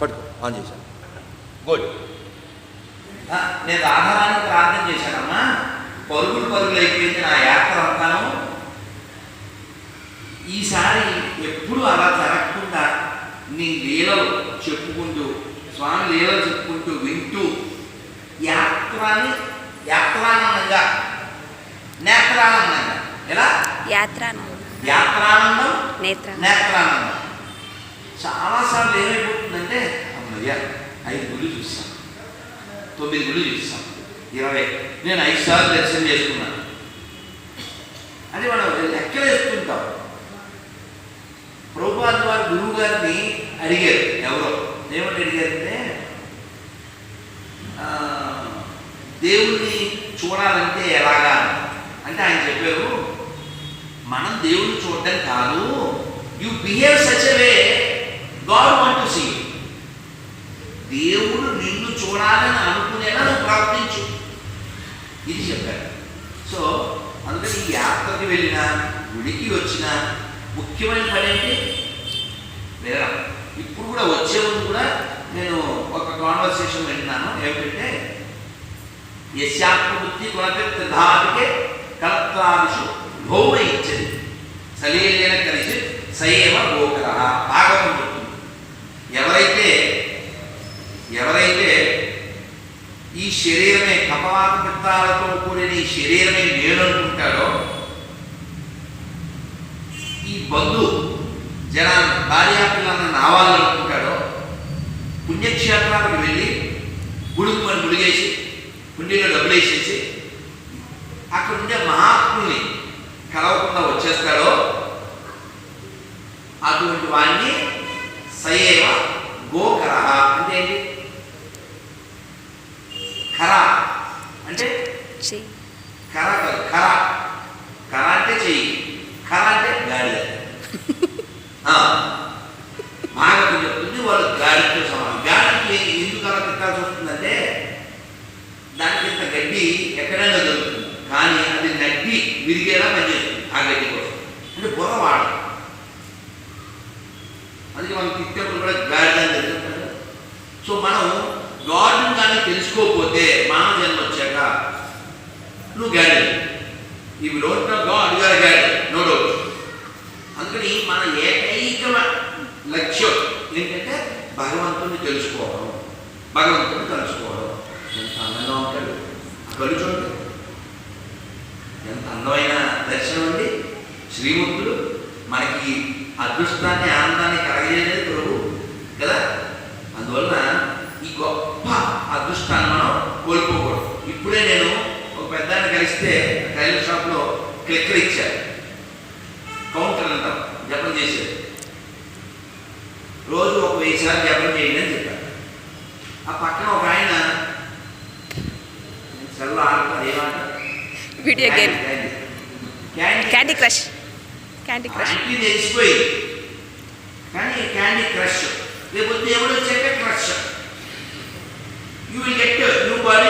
పట్టుకో ఆన్ చేశాను. గుడ్ నేను రాధారానికి ప్రార్థన చేశానమ్మా. పరుగులు పరుగులు అయిపోయింది నా యాత్ర అంతాను. ఈసారి ఎప్పుడు అలా జరగకుండా నీ లీలలు చెప్పుకుంటూ స్వామి లీలలు చెప్పుకుంటూ వింటూ యాత్రని యాత్రానందంగా నేత్రానందంగా. ఎలా? యాత్రానందం. యాత్రానందం నేత్రానందం. అమ్మయ్య ఐదు గుళ్ళు చూస్తాం తొమ్మిది గుళ్ళు చూస్తాం ఇరవై. నేను ఐదు సార్లు దర్శనం చేసుకున్నాను అని మనం లెక్కలేసుకుంటాం ప్రభుపాద వారి గురువు గారిని అడిగారు. ఎవరో? ఏమంటే అడిగారంటే ఆ, దేవుణ్ణి చూడాలంటే ఎలాగా అంటే ఆయన చెప్పారు మనం దేవుణ్ణి చూడడం కాదు. You behave such way God want to see దేవుడు నిన్ను చూడాలని ప్రార్థించు. ఇది చెప్పారు. సో అందుకని ఈ యాత్రకి వెళ్ళిన గుడికి వచ్చిన ముఖ్యమైన పని ఏంటి? లేదా ఇప్పుడు కూడా వచ్చే ముందు కూడా నేను ఒక కాన్వర్సేషన్ వింటున్నాను. ఏమిటంటే యశాత్మబుద్ధి కులతిధాతికే కలత్రాదిషు భౌమ ఇచ్చది. సలీలైన కలిసి సయేవ గోకర. భాగం చెప్తుంది ఎవరైతే ఈ శరీరమే కపవాత పిత్తాలతో కూడిన ఈ శరీరమే నేను అనుకుంటాడో ఈ బంధు జన భార్యాపిల్లలను నావాలనుకుంటాడో పుణ్యక్షేత్రాలకు వెళ్ళి గుడుకు మరి ముడిగేసి పుణ్యంలో డబ్బులు వేసేసి అక్కడ ఉండే మహాత్ముల్ని కలవకుండా వచ్చేస్తాడో అటువంటి వాణ్ణి సయేవ గోకర అంటే ఏంటి ఖర అంటే చెయ్యి కర కాదు కర కర అంటే చెయ్యి కర అంటే గాడిద ఆ, భాగవతం చెప్తుంది వాళ్ళు గాడితో సమానం గాడికి ఎందుకు అలా తిట్టాల్సి వస్తుందంటే దానికి ఇంత గడ్డి ఎక్కడైనా దొరుకుతుంది కానీ అది నడ్డి విరిగేలా పనిచేస్తుంది ఆ గడ్డి కోసం అంటే బుర్ర వాడదు అందుకే మనం తిట్టేప్పుడు కూడా గాడిద అని తెలుసుకుంటారు సో మనం గాడ్ని కానీ తెలుసుకోకపోతే మానవ జన్మ వచ్చాక నువ్వు గాడి ఇవి don't know God you are గాడి నో డౌట్ అందుకని మన ఏకైక లక్ష్యం ఏంటంటే భగవంతుని తెలుసుకోవడం. భగవంతుని తెలుసుకోవడం ఎంత అందంగా ఉంటాడు. కలుచుంటాడు చూడండి. దర్శనం అండి శ్రీముక్తుడు మనకి అదృష్టాన్ని ఆనందాన్ని కలగజేయలేదు ప్రభు. కదా? అందువలన ఈ గొప్ప అదృష్టాన్ని మనం కోల్పోకూడదు. ఇప్పుడే నేను ఒక పెద్దాన్ని కలిస్తే టైలర్ షాప్లో క్లిక్కర్ ఇచ్చారు. కౌంటర్ అంటాం జపం చేసేది రోజు ఒక వెయ్యి సార్లు జపం చేయండి అని చెప్పారు. ఆ పక్కన ఒక ఆయన సెల్ ఆడుతారు ఏమంటారు? Video game candy crush candy crush తెలిసిపోయింది కానీ క్యాండీ క్రష్ లేకపోతే ఎవడు వచ్చాక crush you will get new body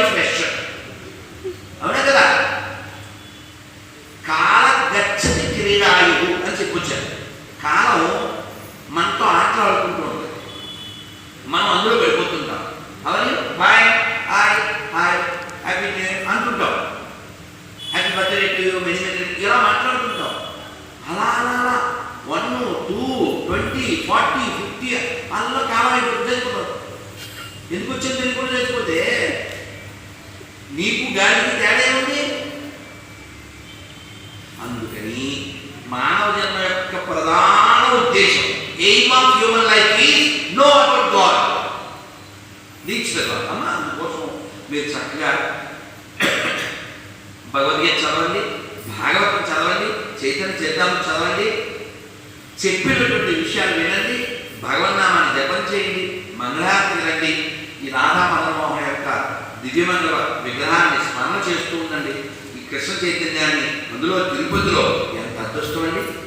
మానవ జన్మ యొక్క ప్రధాన ఉద్దేశం. Aim of human life is no about God దీక్ష అమ్మ అందుకోసం మీరు చక్కగా భగవద్గీత చదవండి భాగవతం చదవండి చైతన్య చైతన్యం చదవండి చెప్పినటువంటి విషయాలు వినండి భగవన్నామాన్ని జపం చేయండి మంగళారతి రండి ఈ రాధా మదనమోహన్ యొక్క దివ్యమంగళ విగ్రహాన్ని స్మరణ చేస్తూ ఉండండి. ఈ కృష్ణ చైతన్యాన్ని అందులో తిరుపతిలో ఎంత అదృష్టం అండి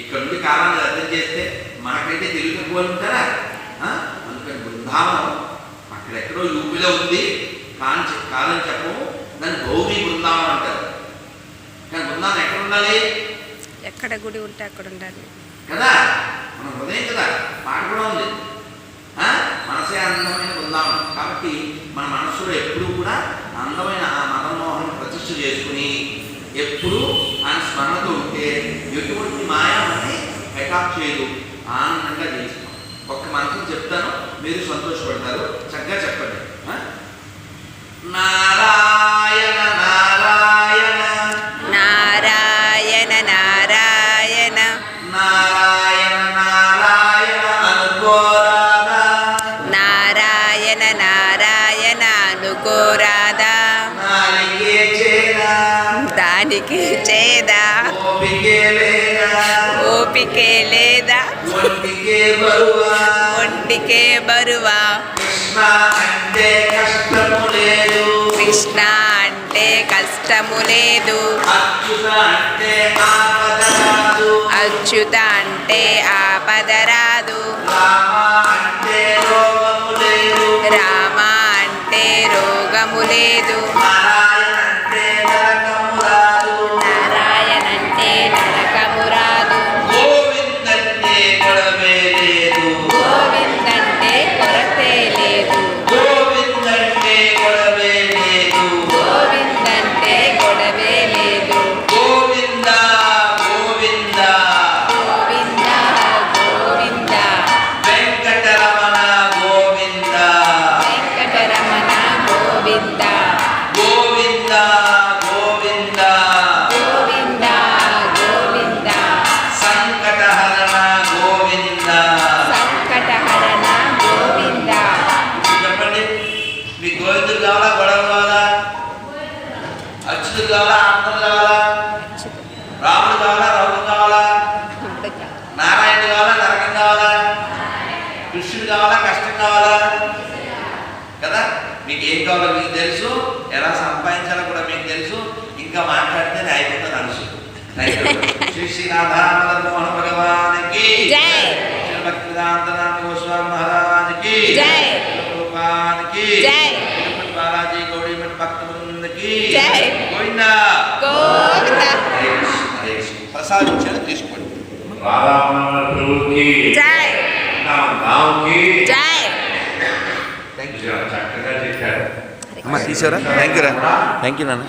ఇక్కడ నుండి కాలాన్ని అర్థం చేస్తే మనకైతే తెలుగు తక్కువ ఉంటారా? అందుకని బృందావనం అక్కడెక్కడో యూపీలో ఉంది. కాని కాదని చెప్పము. దాన్ని భౌమి బృందావనం అంటారు. కానీ బృందావనం ఎక్కడ ఉండాలి? ఎక్కడ గుడి ఉంటే అక్కడ ఉండాలి. కదా? మన హృదయం కదా. పాట కూడా ఉంది. మనసే అందమైన బృందావనం. కాబట్టి మన మనస్సులో ఎప్పుడూ కూడా అందమైన ఆ మదన్మోహన్ ప్రతిష్ఠ చేసుకుని ఎప్పుడూ ఆయన స్మరణతో అటాక్ చేయదు. ఆనందంగా జీవిస్తాం. ఒక్క మంత్రం చెప్తాను మీరు సంతోషపడతారు. చక్కగా చెప్పండి. ఆ? ఒంటికే బరువా. ఒంటికే బరువా. కృష్ణ అంటే కష్టము లేదు. కృష్ణ అంటే కష్టము లేదు. అచ్యుత అంటే ఆపద కాదు అచ్యుత అంటే ఆపద రాదు. రాముడు కావాలా? రౌడు కావాలా? నారాయణుడు కావాలా? నరకం కావాలా? కృష్ణుడు కావాలా? కష్టం కావాలా? కదా? మీకు ఏం కావాలో మీకు తెలుసు. ఎలా సంపాదించాలో కూడా మీకు తెలుసు. ఇంకా మాట్లాడితే అయిపోతుంది అనుసు శ్రీ శ్రీ రాధామదన్ మోహన్ ప్రసాదించాను తీసుకోండి. అమ్మ తీసారా? థ్యాంక్ యూ రా. థ్యాంక్ యూ నాన్న.